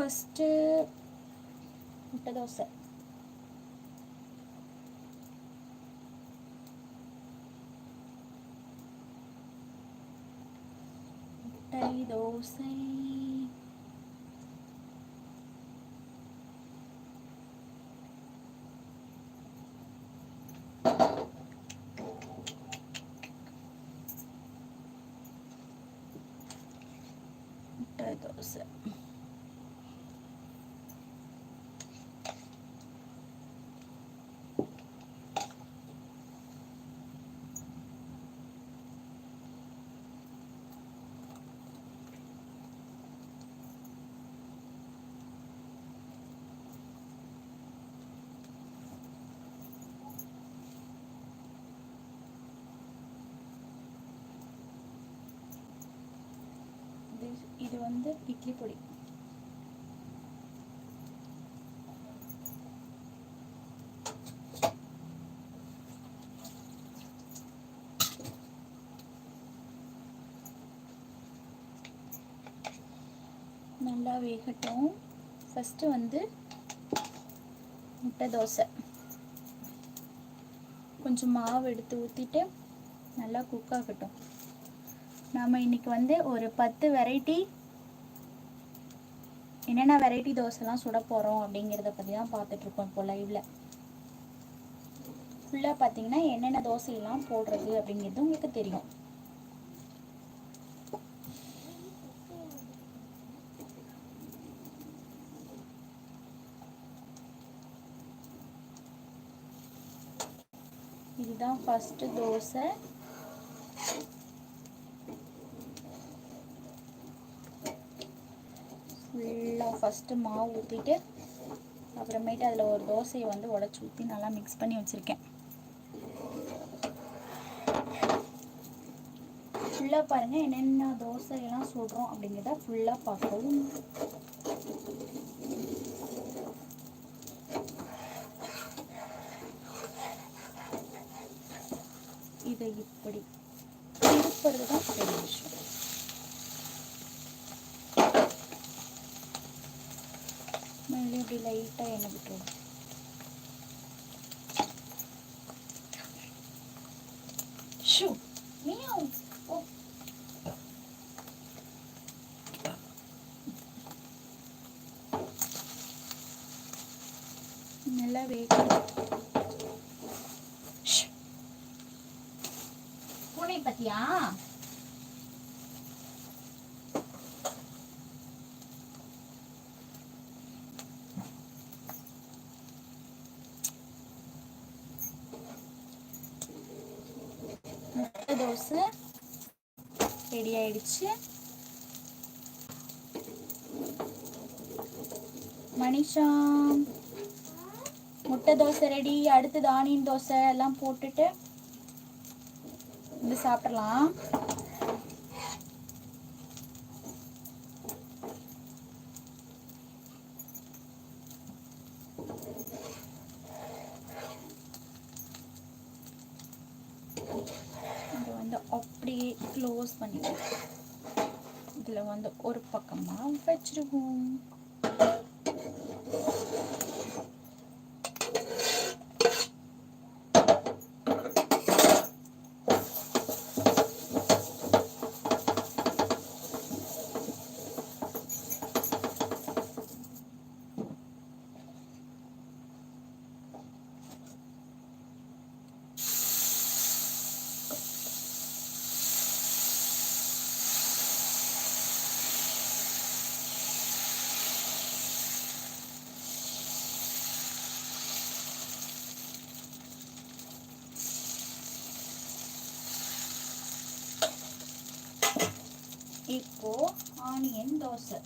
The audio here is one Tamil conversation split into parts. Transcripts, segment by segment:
ஃபஸ்ட்டு முட்டை தோசை முட்டை தோசை முட்டை தோசை இது- வந்து இட்லி பொடி. நல்லா வேகட்டும். ஃபஸ்ட்டு வந்து முட்டை தோசை. கொஞ்சம் மாவு எடுத்து ஊற்றிட்டு நல்லா குக் ஆகட்டும். நாம் இன்னைக்கு வந்து ஒரு பத்து வெரைட்டி என்னென்ன வெரைட்டி தோசைலாம் சுட போகிறோம் அப்படிங்கிறத பற்றி தான் பார்த்துட்ருக்கோம் இப்போ லைவில் ஃபுல்லாக பார்த்தீங்கன்னா என்னென்ன தோசையெல்லாம் போடுறது அப்படிங்கிறது உங்களுக்கு தெரியும். இதுதான் ஃபஸ்ட்டு தோசை. ஃபுல்லாக ஃபஸ்ட்டு மாவு ஊற்றிட்டு அப்புறமேட்டு அதில் ஒரு தோசையை வந்து உடச்சி ஊற்றி நல்லா மிக்ஸ் பண்ணி வச்சுருக்கேன். ஃபுல்லாக பாருங்கள் என்னென்ன தோசையெல்லாம் சுடுறோம் அப்படிங்கிறத ஃபுல்லாக பார்க்கவும் இதை இப்படி திருப்புறது தான் பெரிய விஷயம் மேலே இப்படி லைட்டாக எண்ணெய் விட்டுருவோம் ஷூ மியாவ். ஓ. நல்லா வேகணும் பூனை பத்தியா முட்டை ரெடி ஆயிடுச்சு. மனிஷா முட்டை தோசை ரெடி அடுத்தது ஆனியன் தோசை எல்லாம் போட்டுட்டு வந்து சாப்பிடலாம் இதை வந்து அப்படியே க்ளோஸ் பண்ணிடுவோம் இதில் வந்து ஒரு பக்கமாக வச்சுருவோம் இப்போ ஆனியன் தோசை.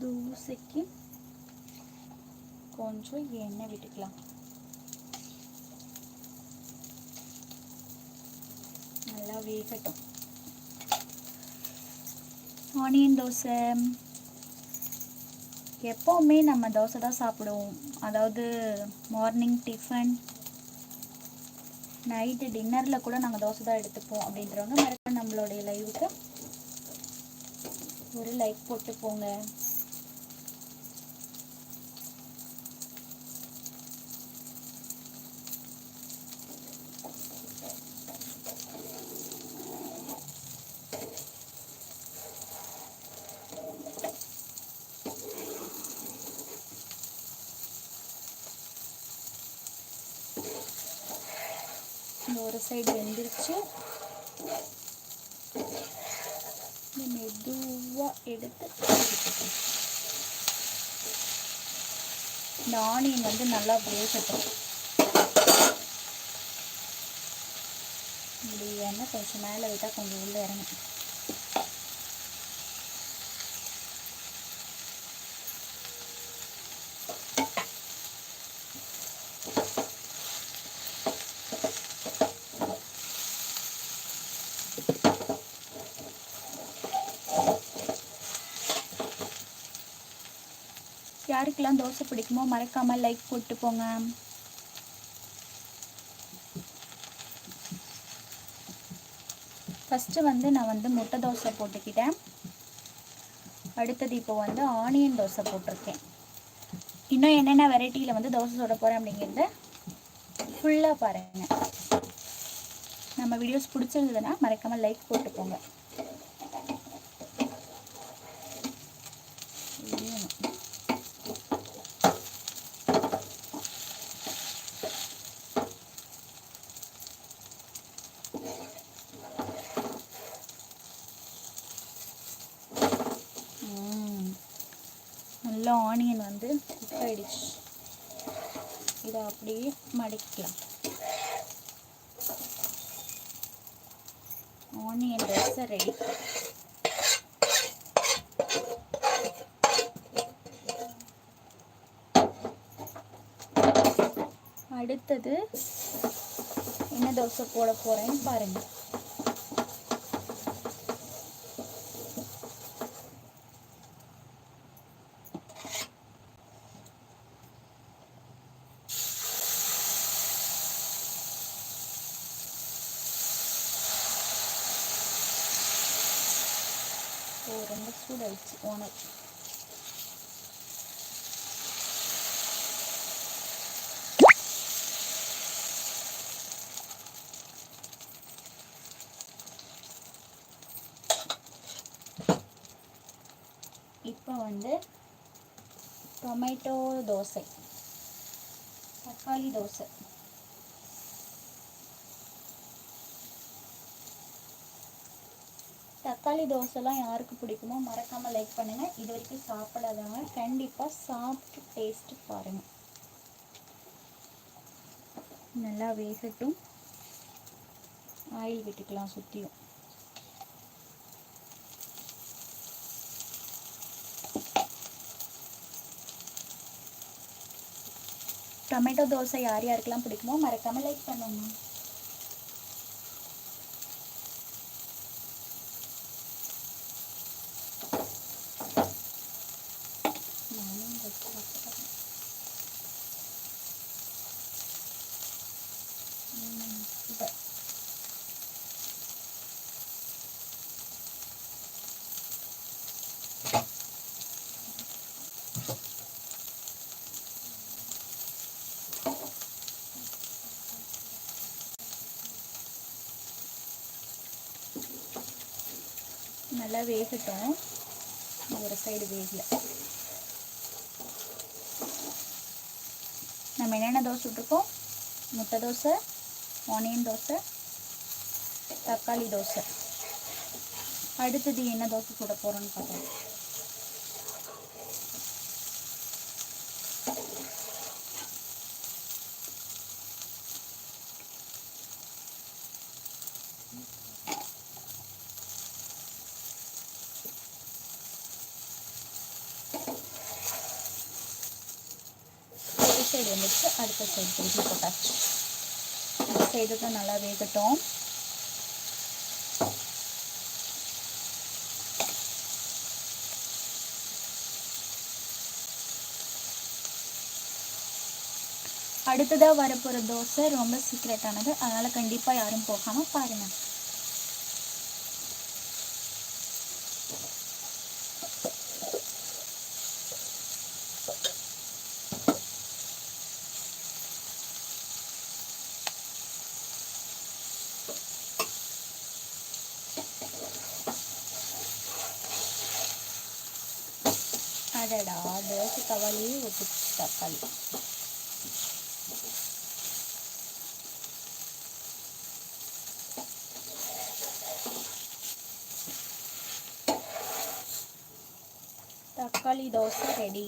தோசைக்கு கொஞ்சம் எண்ணெய் விட்டுக்கலாம். நல்லா வேகட்டும். ஆனியன் தோசை. எப்போவுமே நம்ம தோசை தான் சாப்பிடுவோம். அதாவது மார்னிங் டிஃபன் நைட்டு டின்னரில் கூட நாங்கள் தோசை தான் எடுத்துப்போம் அப்படின்றவங்க மறக்காம நம்மளுடைய லைவுக்கு ஒரு லைக் போட்டு போங்க இந்த ஒரு சைடு வெந்துருச்சு. மெதுவாக எடுத்து இந்த ஆனியன் வந்து நல்லா வேகட்டும் இப்படி எண்ணெய் கொஞ்சம் மேலே விட்டால் கொஞ்சம் உள்ளே இறங்கும் யாருக்கெல்லாம் தோசை பிடிக்குமோ மறக்காமல் லைக் போட்டு போங்க. ஃபஸ்ட்டு வந்து நான் வந்து முட்டை தோசை போட்டுக்கிட்டேன். அடுத்தது இப்போ வந்து ஆனியன் தோசை போட்டிருக்கேன். இன்னும் என்னென்ன வெரைட்டியில் வந்து தோசை சுட போகிறேன் அப்படிங்கிறத ஃபுல்லாக பாருங்கள் நம்ம வீடியோஸ் பிடிச்சிருந்ததுன்னா மறக்காமல் லைக் போட்டு போங்க வேணும். ம். நல்லா ஆனியன் வந்து குக் ஆயிடுச்சு இதை அப்படியே மடக்கிக்கலாம் ஆனியன் தோசை ரெடி அடுத்தது என்ன தோசை போட போகிறேன்னு பாருங்க ஓ ரொம்ப சூடாயிடுச்சு ஓனர் இப்போ வந்து டொமேட்டோ தோசை. தக்காளி தோசை. தக்காளி தோசைலாம் யாருக்கு பிடிக்குமோ மறக்காமல் லைக் பண்ணுங்கள் இது வரைக்கும் சாப்பிடாதவங்க கண்டிப்பாக சாப்பிட்டு டேஸ்ட்டு பாருங்கள் நல்லா வேகட்டும். ஆயில் விட்டுக்கலாம் சுற்றியும் டொமேட்டோ தோசை யார் யாருக்கெல்லாம் பிடிக்குமோ மறக்காமல் லைக் பண்ணுங்க. நல்லா வேகட்டும். ஒரு சைடு வேகல. நம்ம என்னென்ன தோசை விட்டுருக்கோம்? முட்டை தோசை ஆனியன் தோசை தக்காளி தோசை. அடுத்தது என்ன தோசை கூட போகிறோன்னு பார்க்கலாம். அடுத்த சைடு போட்டாச்சு அந்த நல்லா வேகட்டும். அடுத்ததாக வரப்போகிற தோசை ரொம்ப சீக்ரெட்டானது அதனால் கண்டிப்பாக யாரும் போகாமல் பாருங்கள் தோசை தவாலேயே தக்காளி. தக்காளி தோசை ரெடி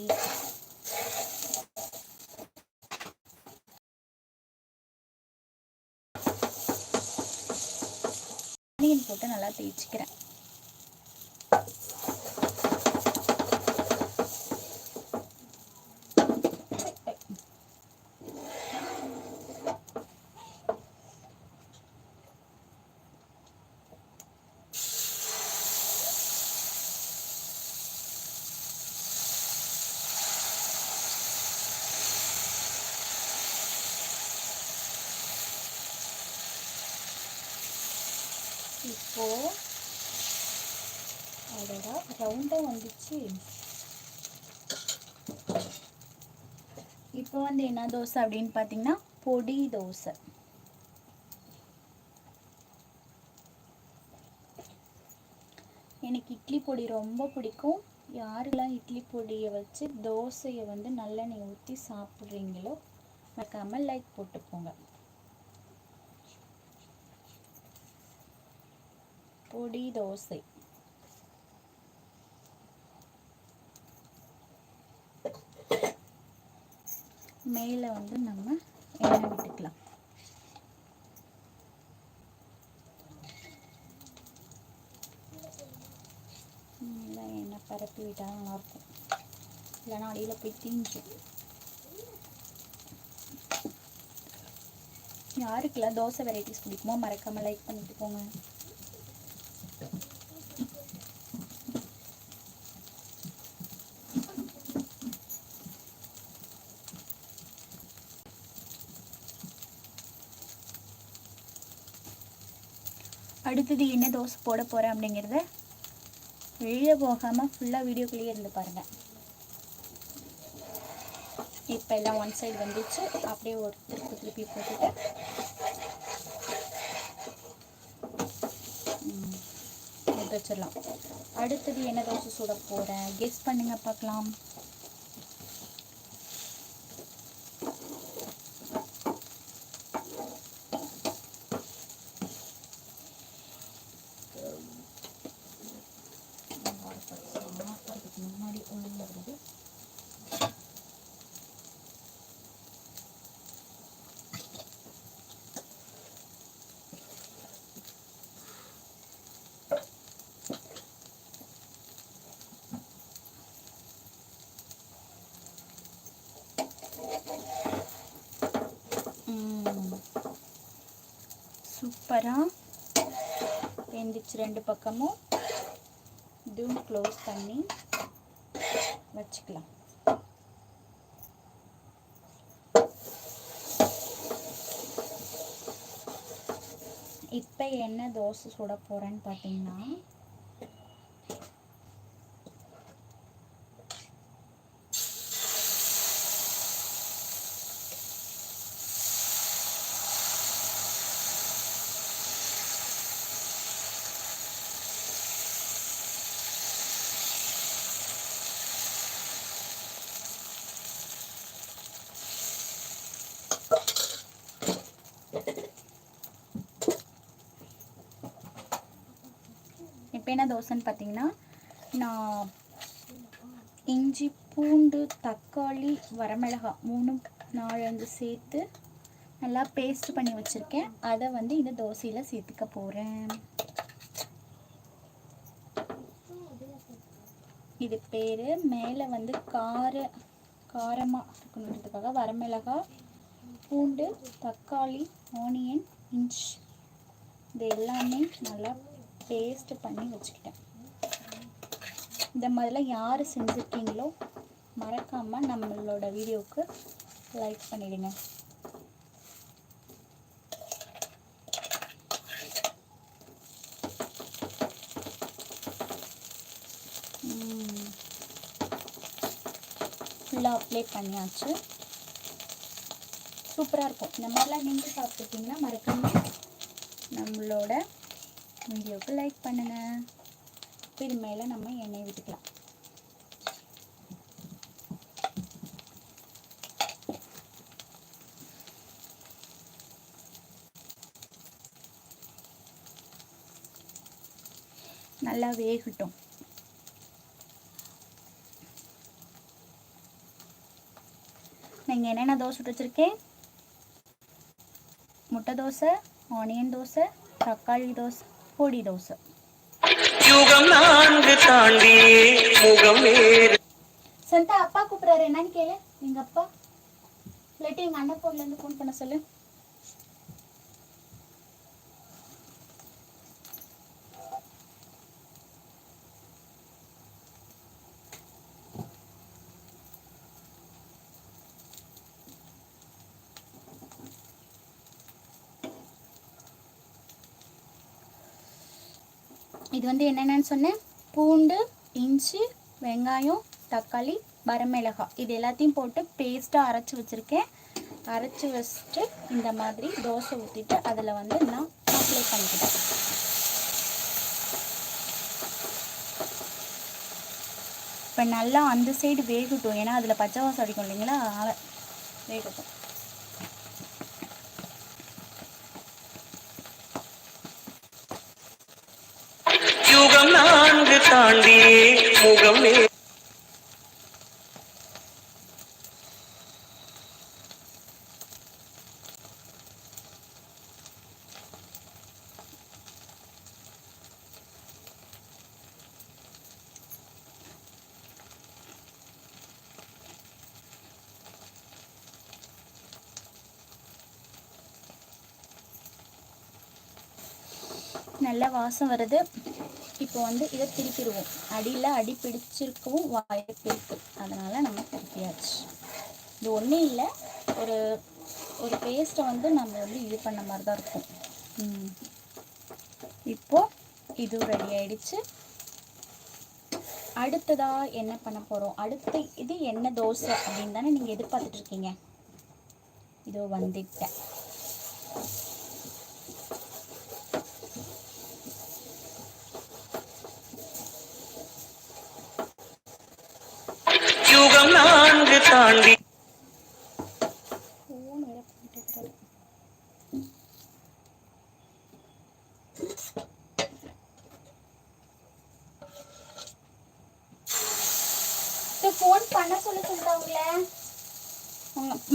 ஆனியன் போட்டு நல்லா தேய்ச்சிக்கிறேன் இப்போ அடடா வந்துச்சு. இப்போ வந்து என்ன தோசை அப்படின்னு பார்த்தீங்கன்னா பொடி தோசை. எனக்கு இட்லி பொடி ரொம்ப பிடிக்கும். யாரெல்லாம் இட்லி பொடியை வச்சு தோசையை வந்து நல்லெண்ணெய் ஊற்றி சாப்பிட்றீங்களோ மறக்காமல் லைக் போட்டுக்கோங்க. பொடி தோசை. மேலே வந்து நம்ம எண்ணெய் விட்டுக்கலாம். நல்லா எண்ணெய் பரப்பி விட்டால் நல்லாயிருக்கும். இல்லைன்னா அடியில் போய் தீஞ்சு யாருக்கெல்லாம் தோசை வெரைட்டிஸ் பிடிக்குமோ மறக்காமல் லைக் பண்ணிட்டு போங்க. அடுத்தது என்ன தோசை போட போகிறேன் அப்படிங்கிறத வெளியே போகாமல் ஃபுல்லாக வீடியோக்குள்ளேயே இருந்து பாருங்கள் இப்போ எல்லாம் ஒன் சைடு வந்துச்சு. அப்படியே ஒரு திருப்பி திருப்பி போட்டுட்டு. ம், எடுத்து வச்சிடலாம். அடுத்தது என்ன தோசை சுட போகிறேன் கெஸ் பண்ணுங்க பார்க்கலாம் முன்னாடி உள்ள வருது சூப்பராக வெந்துச்சு ரெண்டு பக்கமும். இதுவும் க்ளோஸ் பண்ணி வச்சுக்கலாம். இப்போ என்ன தோசை சுட போகிறேன்னு பார்த்தீங்கன்னா இப்போ என்ன தோசைன்னு பார்த்தீங்கன்னா நான் இஞ்சி பூண்டு தக்காளி வரமிளகாய் மூணும் நாலஞ்சு சேர்த்து நல்லா பேஸ்ட் பண்ணி வச்சுருக்கேன். அதை வந்து இந்த தோசையில் சேர்த்துக்க போகிறேன் இது பேர் மேலே வந்து கார காரமாக இருக்கணுன்றதுக்காக வரமிளகாய் பூண்டு தக்காளி ஆனியன் இஞ்சி. இது எல்லாமே நல்லா பேஸ்ட்டு பண்ணி வச்சுக்கிட்டேன். இந்த மாதிரிலாம் யார் செஞ்சுருக்கீங்களோ மறக்காமல் நம்மளோட வீடியோவுக்கு லைக் பண்ணிவிடுங்க ஃபுல்லாக அப்ளை பண்ணியாச்சு. சூப்பராக இருக்கும். இந்த மாதிரிலாம் நீங்கள் சாப்பிட்டுருக்கீங்கன்னா மறக்காமல் நம்மளோட வீடியோவுக்கு லைக் பண்ணுங்கள் இப்போ இது மேலே நம்ம எண்ணெய் விட்டுக்கலாம். நல்லா வேகட்டும். நீங்கள் என்னென்ன தோசை சுட்டு வச்சுருக்கேன்? முட்டை தோசை ஆனியன் தோசை தக்காளி தோசை பொடி தோசை. யுகம் நான்கு தாண்டியே முகம் வேறு. சந்தா அப்பா கூப்பிட்றாரு. என்னன்னு கேளு. எங்க அப்பா. இல்லாட்டி எங்க அண்ணன் போன்ல இருந்து ஃபோன் பண்ண சொல்லு. இது வந்து என்னென்னு சொன்னேன்? பூண்டு இஞ்சி வெங்காயம் தக்காளி வரமிளகாய். இது எல்லாத்தையும் போட்டு பேஸ்ட்டாக அரைச்சி வச்சுருக்கேன். அரைச்சி வச்சுட்டு இந்த மாதிரி தோசை ஊற்றிட்டு அதில் வந்து நான் அப்ளை பண்ணிக்கிட்டேன் இப்போ நல்லா அந்த சைடு வேகட்டும். ஏன்னா அதில் பச்சை வாசம் அடிக்கும் இல்லைங்களா? வேகட்டும். தாண்டியே முகமே நல்ல வாசம் வருது. இப்போ வந்து இதை திருப்பிடுவோம். அடியில் அடி பிடிச்சிருக்கவும் வாய்ப்பு இருக்கு. அதனால் நம்ம திருப்பியாச்சு. இது ஒன்றும் இல்லை. ஒரு ஒரு பேஸ்ட்டை வந்து நம்ம வந்து இது பண்ண மாதிரி தான் இருக்கும். இப்போது இப்போ இது ரெடி ஆயிடுச்சு. அடுத்ததாக என்ன பண்ண போகிறோம் அடுத்து இது என்ன தோசை அப்படின்னு தானே நீங்கள் எதிர்பார்த்துட்ருக்கீங்க இதோ வந்துட்டேன் பண்ண சொல்ல சொல்லிட்டா உங்களை?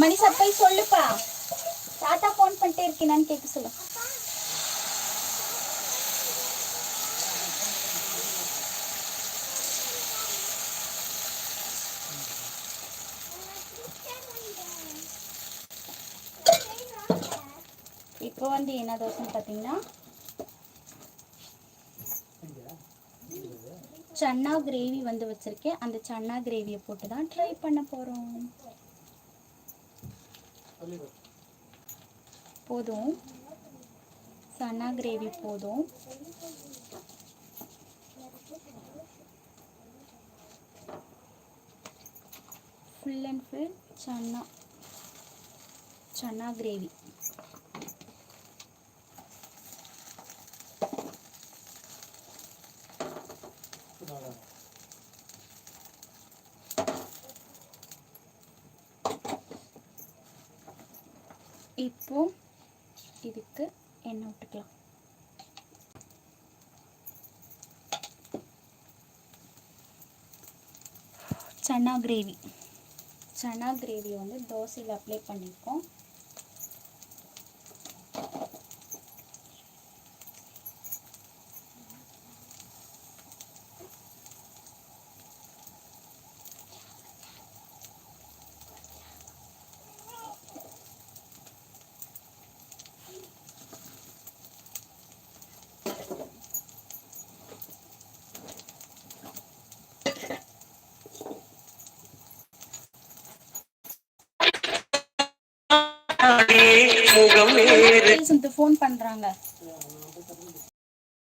மணிஷா போய் சொல்லுப்பா. தாத்தா ஃபோன் பண்ணிட்டே இருக்கேனான்னு கேட்க சொல்லு. இப்போ வந்து என்ன தோசைன்னு பார்த்தீங்கன்னா சன்னா கிரேவி வந்து வச்சுருக்கேன். அந்த சன்னா கிரேவியை போட்டு தான் ட்ரை பண்ண போகிறோம் போதும். சன்னா கிரேவி போதும். Full and full chana. Chana gravy இப்போ இதுக்கு எண்ணெய் விட்டுக்கலாம் சன்னா கிரேவி. சன்னா கிரேவி வந்து தோசையில் அப்ளை பண்ணியிருக்கோம் தாண்டியே முகம் வேறு ஃபோன் பண்றாங்க.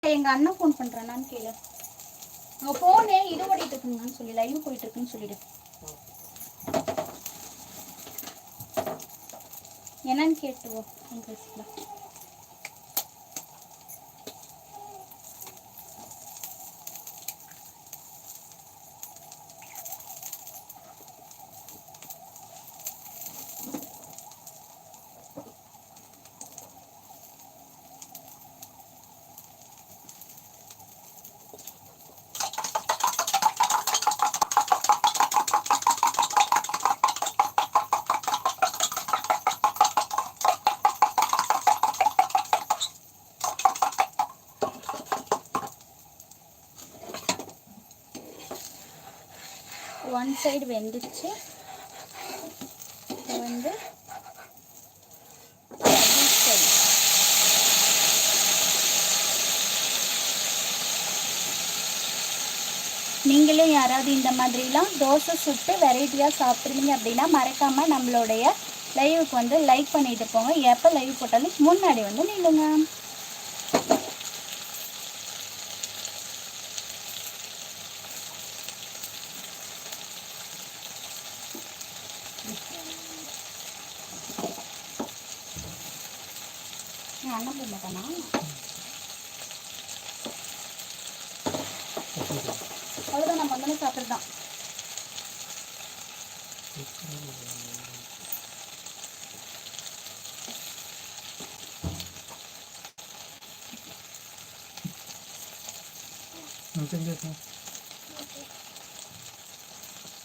எங்க அண்ணன் ஃபோன் பண்ணுறானான்னு கேளு. உங்கள் போனே இது ஓடிட்டு இருக்குங்கன்னு சொல்லி லைவ் போயிட்டு இருக்குன்னு சொல்லிடு. என்னன்னு கேட்டுவோம் பேசிக்கலாம் ஒன் சைடு வெந்துச்சு இப்போ வந்து நீங்களே நீங்களும் யாராவது இந்த மாதிரிலாம் தோசை சுட்டு வெரைட்டியாக சாப்பிட்றீங்க அப்படின்னா மறக்காமல் நம்மளுடைய லைவுக்கு வந்து லைக் பண்ணிட்டு போங்க. எப்போ லைவ் போட்டாலும் முன்னாடி வந்து நில்லுங்க என் அண்ணன் போட மாட்டானா அவ்வளோதான் நம்ம வந்து சாப்பிட்றது தான்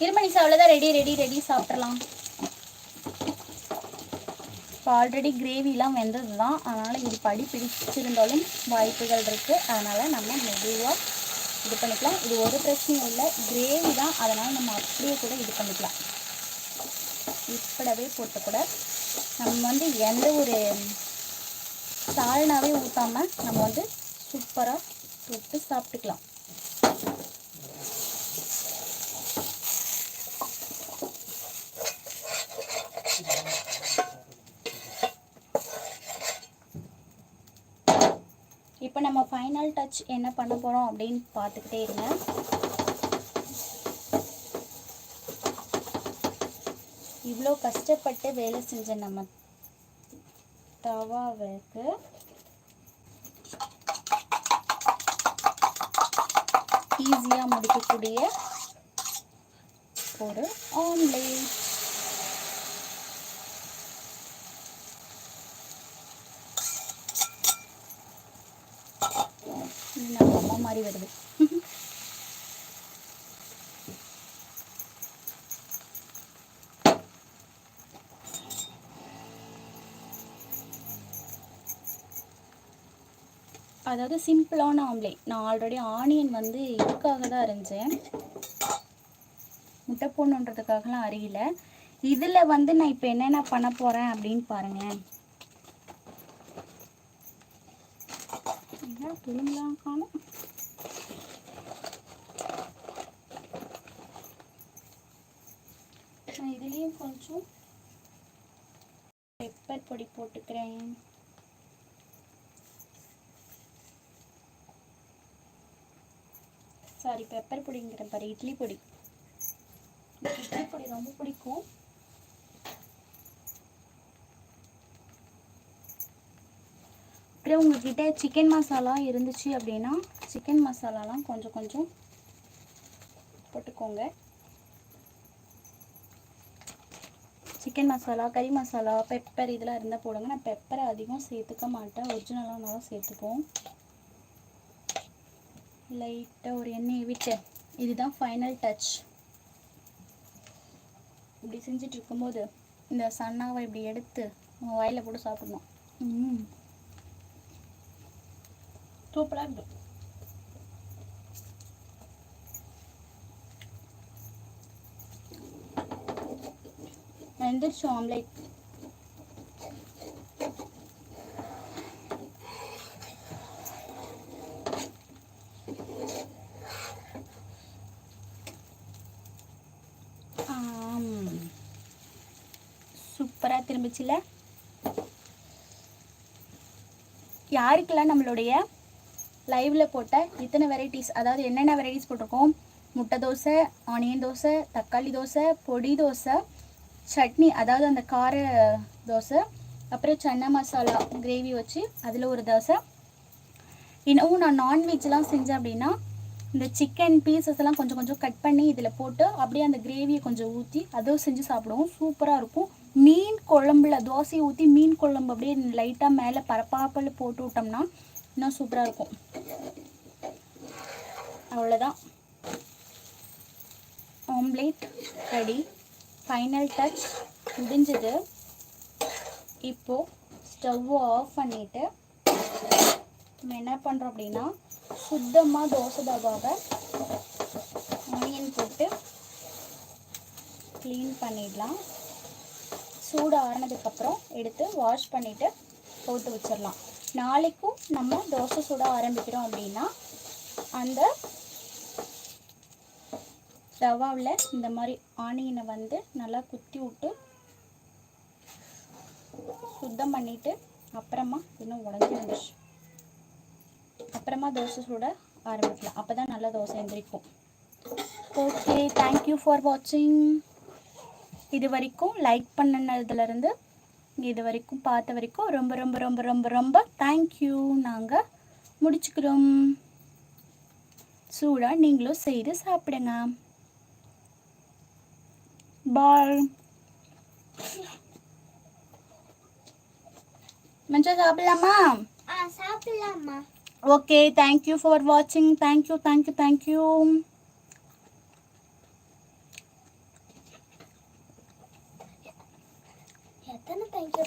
இருமணிசா அவ்வளோதான் ரெடி ரெடி ரெடி சாப்பிட்றலாம் இப்போ ஆல்ரெடி கிரேவிலாம் வெந்தது தான் அதனால் இது படி பிடிச்சிருந்தாலும் வாய்ப்புகள் இருக்குது அதனால் நம்ம மெதுவாக இது பண்ணிக்கலாம். இது ஒரு பிரச்சனையும் இல்லை. கிரேவி தான் அதனால் நம்ம அப்படியே கூட இது பண்ணிக்கலாம். இப்படவே போட்டு கூட நம்ம வந்து எந்த ஒரு சால்னாவே ஊற்றாமல் நம்ம வந்து சூப்பராக போட்டு சாப்பிட்டுக்கலாம். இப்போ நம்ம ஃபைனல் டச் என்ன பண்ண போகிறோம் அப்படின்னு பார்த்துக்கிட்டே இருங்க. இவ்வளோ கஷ்டப்பட்டு வேலை செஞ்ச நம்ம தவாவுக்கு ஈஸியாக முடிக்கக்கூடிய ஒரு ஆம்லேட் இது மாறி வருது. அதாவது சிம்பிளான ஆம்லேட் நான் ஆல்ரெடி ஆனியன் வந்து இதுக்காக தான் அரைஞ்சேன். முட்டை போடணுன்றதுக்காகலாம் அறியல இதில் வந்து நான் இப்போ என்னென்ன பண்ண போகிறேன் அப்படின்னு பாருங்களேன். துணிலாம் காணும் இதுலேயும் கொஞ்சம் பெப்பர் பொடி போட்டுக்கிறேன். சாரி பெப்பர் பொடிங்கிற பாரு இட்லி பொடி. இட்லி பொடி ரொம்ப பிடிக்கும். அப்புறம் உங்ககிட்ட சிக்கன் மசாலா இருந்துச்சு அப்படின்னா சிக்கன் மசாலாலாம் கொஞ்சம் கொஞ்சம் போட்டுக்கோங்க. சிக்கன் மசாலா கறி மசாலா பெப்பர் இதெல்லாம் இருந்தால் போடுங்க. நான் பெப்பரை அதிகம் சேர்த்துக்க மாட்டேன். ஒரிஜினலாக தான் சேர்த்துப்போம். லைட்டாக ஒரு எண்ணெயை விட்டு இதுதான் ஃபைனல் டச் இப்படி செஞ்சுட்டு இருக்கும்போது இந்த சன்னாவை இப்படி எடுத்து உங்கள் போட்டு சாப்பிடணும். சூப்பராக இருக்கும் வெந்துருச்சு ஆம்லேட் சூப்பராக திரும்பிச்சுல. யாருக்கெல்லாம் நம்மளுடைய லைவில் போட்ட இத்தனை வெரைட்டிஸ் அதாவது என்னென்ன வெரைட்டிஸ் போட்டிருக்கோம்? முட்டை தோசை ஆனியன் தோசை தக்காளி தோசை பொடி தோசை சட்னி அதாவது அந்த கார தோசை அப்புறம் சன்னா மசாலா கிரேவி வச்சு அதில் ஒரு தோசை. இன்னமும் நான் நான்வெஜ்லாம் செஞ்சேன் அப்படின்னா இந்த சிக்கன் பீசஸ் எல்லாம் கொஞ்சம் கொஞ்சம் கட் பண்ணி இதில் போட்டு அப்படியே அந்த கிரேவியை கொஞ்சம் ஊற்றி அதுவும் செஞ்சு சாப்பிடுவோம். சூப்பராக இருக்கும். மீன் குழம்புல தோசையை ஊற்றி மீன் குழம்பு அப்படியே லைட்டாக மேலே பரப்பாப்பில் போட்டு விட்டோம்னா இன்னும் சூப்பராக இருக்கும். அவ்வளோதான் ஆம்லேட் ரெடி ஃபைனல் டச் முடிஞ்சது. இப்போது ஸ்டவ்வை ஆஃப் பண்ணிவிட்டு நம்ம என்ன பண்ணுறோம் அப்படின்னா சுத்தமாக தோசை தவாவை ஆனியன் போட்டு க்ளீன் பண்ணிடலாம். சூடு ஆறினதுக்கப்புறம் எடுத்து வாஷ் பண்ணிவிட்டு போட்டு வச்சிடலாம். நாளைக்கும் நம்ம தோசை சுட ஆரம்பிக்கிறோம் அப்படின்னா அந்த தவாவில் இந்த மாதிரி ஆனியனை வந்து நல்லா குத்தி விட்டு சுத்தம் பண்ணிவிட்டு அப்புறமா இன்னும் உடஞ்சி வந்துச்சு அப்புறமா தோசை சுட ஆரம்பிக்கலாம். அப்போ தான் நல்லா தோசை எந்திரிக்கும். ஓகே தேங்க்யூ ஃபார் வாட்சிங் இது வரைக்கும் லைக் பண்ணினதுலேருந்து இது வரைக்கும் பார்த்த வரைக்கும் ரொம்ப ரொம்ப ரொம்ப ரொம்ப ரொம்ப தேங்க்யூ நாங்கள் முடிச்சுக்கிறோம். சூடாக நீங்களும் செய்து சாப்பிடுங்க. பாய் மஞ்சள் சாப்பிடலாமா சாப்பிடலாமா ஓகே தேங்க்யூ ஃபார் வாட்சிங் thank you thank you thank you எத்தனை தேங்க்யூ